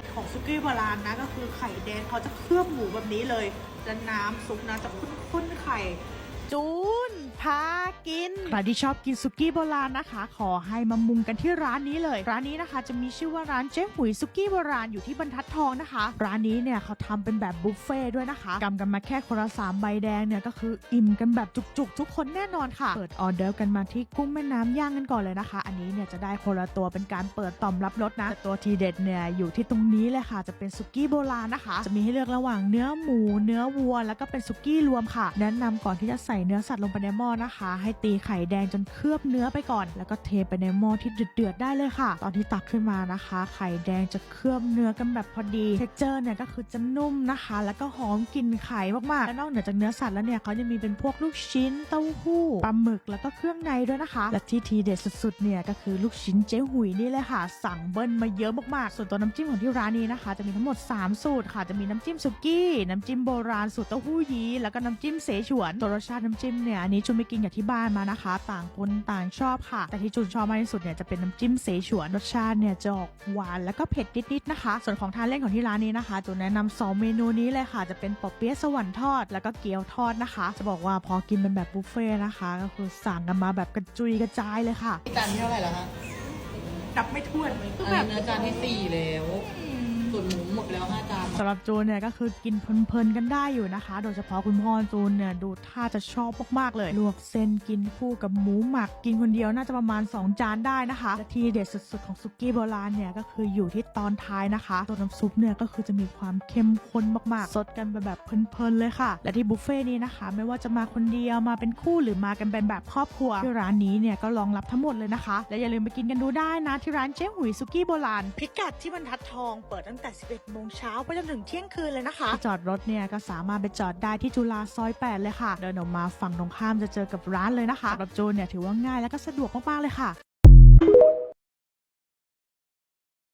ด็ดของซุกี้โบราณนะ ก็คือไข่แดงเขาจะเคลือบหมูแบบนี้เลย แล้วน้ำซุปนะจะข้นๆไข่ จูนพากิน ใครที่ชอบกินสุกี้โบราณนะคะ ขอให้มามุงกันที่ร้านนี้เลย ร้านนี้นะคะจะมีชื่อว่าร้านเจ๊หุยสุกี้โบราณอยู่ที่บรรทัดทองนะคะ ร้านนี้เนี่ยเขาทำเป็นแบบบุฟเฟ่ต์ด้วยนะคะกำกันมาแค่คนละสามใบแดงเนี่ยก็คืออิ่มกันแบบจุกๆ ทุกคนแน่นอนค่ะ เปิดออเดอร์กันมาที่กุ้งแม่น้ำย่างกันก่อนเลยนะคะ อันนี้เนี่ยจะได้คนละตัวเป็นการเปิดต่อมรับรสนะแต่ตัวทีเด็ดเนี่ยอยู่ที่ตรงนี้เลยค่ะ จะเป็นสุกี้โบราณนะคะ จะมีให้เลือกระหว่างเนื้อหมู เนื้อวัว แล้วก็เป็นสุกี้รวมค่ะ แนะนำก่อนที่จะใส่เนื้อสัตว์ลงไปในหม้อนะคะ ให้ตีไข่แดงจนเคลือบเนื้อไปก่อน แล้วก็เทไปในหม้อที่เดือดๆได้เลยค่ะ ตอนที่ตักขึ้นมานะคะ ไข่แดงจะเคลือบเนื้อกันแบบพอดีเท็กเจอร์เนี่ยก็คือจะนุ่มนะคะ แล้วก็หอมกลิ่นไข่มากๆและนอกเหนือจากเนื้อสัตว์แล้วเนี่ยเขาจะมีเป็นพวกลูกชิ้นเต้าหู้ปลาหมึกแล้วก็เครื่องในด้วยนะคะ และที่ทีเด็ดสุดๆเนี่ยก็คือลูกชิ้นเจ๊หุยนี่เลยค่ะ สั่งเบิ้ลมาเยอะมากๆ ส่วนตัวน้ำจิ้มของที่ร้านนี้นะคะ จะมีทั้งหมด 3 สูตรค่ะจะมีน้ำจิ้มสุกี้น้ำจิ้มโบราณสูตรเต้าหู้ยี้แล้วก็น้ำจิ้มเสฉวนตัวรสชาติน้ำจิ้มเนี่ยอันนี้จุนไปกินกับที่บ้านมานะคะ ต่างคนต่างชอบค่ะ แต่ที่จุนชอบมากที่สุดเนี่ยจะเป็นน้ำจิ้มเสฉวนรสชาติเนี่ยจะออกหวานแล้วก็เผ็ดนิดๆนะคะ ส่วนของทานเล่นของที่ร้านนี้นะคะจุนแนะนำสองเมนูนี้เลยค่ะ จะเป็นปอเปี๊ยะสวรรค์ทอด แล้วก็เกี๊ยวทอดนะคะ จะบอกว่าพอกินเป็นแบบบุฟเฟ่ต์นะคะ ก็คือสั่งกันมาแบบกระจุยกระจายเลยค่ะจานที่เท่าไหร่แล้วคะดับไม่ถ้วนเลยอันนี้เนื้อจานที่สี่แล้ว ส่วนหมูหมดแล้วห้าจานสำหรับจูนเนี่ยก็คือกินเพลินๆกันได้อยู่นะคะ โดยเฉพาะคุณพ่อจูนเนี่ยดูท่าจะชอบมากๆเลยลวกเส้นกินคู่กับหมูหมักกินคนเดียวน่าจะประมาณ 2 จานได้นะคะและทีเด็ดสุดๆของซุกี้โบราณเนี่ยก็คืออยู่ที่ตอนท้ายนะคะตัวน้ำซุปเนี่ยก็คือจะมีความเข้มข้นมากๆ สดกันไปแบบเพลินๆเลยค่ะ และที่บุฟเฟ่ต์นี้นะคะ ไม่ว่าจะมาคนเดียวมาเป็นคู่หรือมากันเป็นแบบครอบครัวที่ร้านนี้เนี่ยก็รองรับทั้งหมดเลยนะคะ และอย่าลืมไปกินกันดูได้นะที่ร้านเจ๊หุยซุกี้โบราณพิกัดที่บรรทัดทองเปิดตั้งแต่ 11 โมงเช้าไปจนถึงเที่ยงคืนเลยนะคะ จอดรถเนี่ยก็สามารถไปจอดได้ที่จุฬาซอย 8 เลยค่ะ เดินออกมาฝั่งตรงข้ามจะเจอกับร้านเลยนะคะสำหรับจูนเนี่ยถือว่าง่ายและก็สะดวกมากๆเลยค่ะ